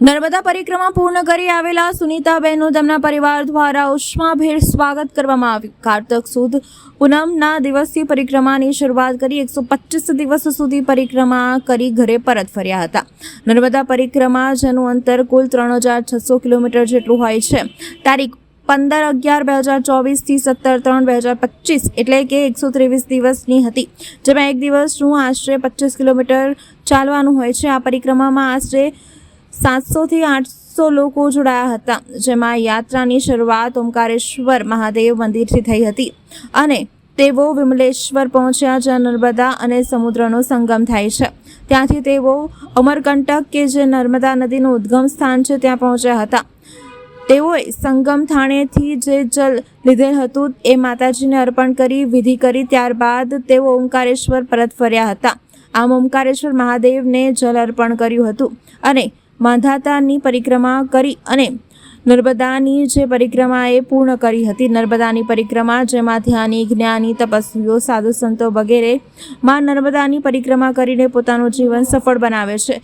નર્મદા પરિક્રમા પૂર્ણ કરી આવેલા સુનીતાબેનનું તેમના પરિવાર દ્વારા ઉષ્માભેર સ્વાગત કરવામાં આવ્યું. કારતક સુદ પૂનમના દિવસથી પરિક્રમાની શરૂઆત કરી એકસો પચીસ દિવસ સુધી પરિક્રમા કરી ઘરે પરત ફર્યા હતા. નર્મદા પરિક્રમા, જેનું અંતર કુલ ત્રણ હજાર છસો કિલોમીટર જેટલું હોય છે. તારીખ પંદર અગિયાર બે હજાર ચોવીસથી સત્તર ત્રણ બે હજાર પચીસ એટલે કે એકસો ત્રેવીસ દિવસની હતી, જેમાં એક દિવસનું આશરે પચીસ કિલોમીટર ચાલવાનું હોય છે. આ પરિક્રમામાં આશરે સાતસોથી આઠસો લોકો જોડાયા હતા, જેમાં યાત્રાની શરૂઆત ઓમકારેશ્વર મહાદેવ મંદિરથી થઈ હતી અને તેઓ વિમલેશ્વર પહોંચ્યા, જ્યાં નર્મદા અને સમુદ્રનો સંગમ થાય છે. ત્યાંથી તેઓ અમરકંટક કે જે નર્મદા નદીનું ઉદ્ગમ સ્થાન છે, ત્યાં પહોંચ્યા હતા. તેઓએ સંગમ થાણેથી જે જલ લીધેલ હતું એ માતાજીને અર્પણ કરી, વિધિ કરી, ત્યારબાદ તેઓ ઓમકારેશ્વર પરત ફર્યા હતા. આમ ઓમકારેશ્વર મહાદેવને જલ અર્પણ કર્યું હતું અને માંધાતાની પરિક્રમા કરી અને નર્મદાની જે પરિક્રમા એ પૂર્ણ કરી હતી. નર્મદાની પરિક્રમા, જેમાં ધ્યાની, જ્ઞાની, તપસ્વીઓ, સાધુ સંતો વગેરે માં નર્મદાની પરિક્રમા કરીને પોતાનું જીવન સફળ બનાવે છે.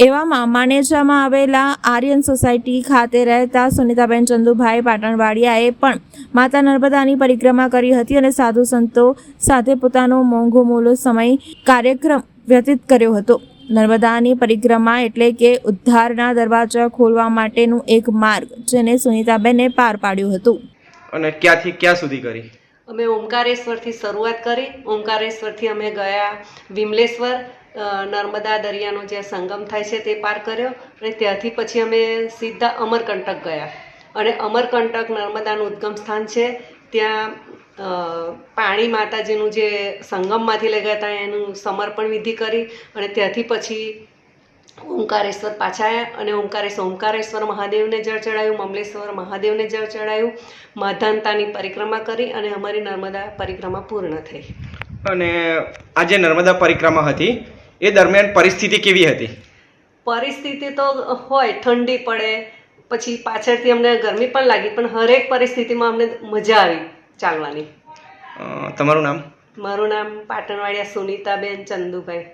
એવામાં માનેજામાં આવેલા આર્યન સોસાયટી ખાતે રહેતા સુનિતાબેન ચંદુભાઈ પાટણવાડિયાએ પણ માતા નર્મદાની પરિક્રમા કરી હતી અને સાધુ સંતો સાથે પોતાનો મોંઘો મોલો સમય કાર્યક્રમ વ્યતીત કર્યો હતો. નર્મદાની પરિક્રમા એટલે કે ઉદ્ધારના દરવાજા ખોલવા માટેનું એક માર્ગ જેને સુનિતાબેને પાર પાડ્યું હતું. અને ક્યાંથી ક્યાં સુધી કરી? અમે ઓમકારેશ્વરથી શરૂઆત કરી. ઓમકારેશ્વરથી અમે ગયા વિમલેશ્વર નર્મદા દરિયાનો જે સંગમ થાય છે તે પાર કર્યો અને ત્યાંથી પછી અમે સીધા અમરકંટક ગયા. અને અમરકંટક નર્મદાનું ઉદ્ગમ સ્થાન છે. ત્યાં પાણી માતાજીનું જે સંગમમાંથી લઈ ગયા હતા, એનું સમર્પણ વિધિ કરી અને ત્યાંથી પછી ઓમકારેશ્વર પાછા આવ્યા અને ઓમકારેશ્વર ઓમકારેશ્વર મહાદેવને જળ ચડાયું, મમલેશ્વર મહાદેવને જળ ચડાયું, માધાનતાની પરિક્રમા કરી અને અમારી નર્મદા પરિક્રમા પૂર્ણ થઈ. અને આ જે નર્મદા પરિક્રમા હતી એ દરમિયાન પરિસ્થિતિ કેવી હતી? પરિસ્થિતિ તો હોય ઠંડી પડે પછી પાછળથી અમને ગરમી પણ લાગી પણ હરેક પરિસ્થિતિમાં અમને મજા આવી ચાલવાની. તમારું નામ? મારું નામ પાટણવાડિયા સુનીતાબેન ચંદુભાઈ.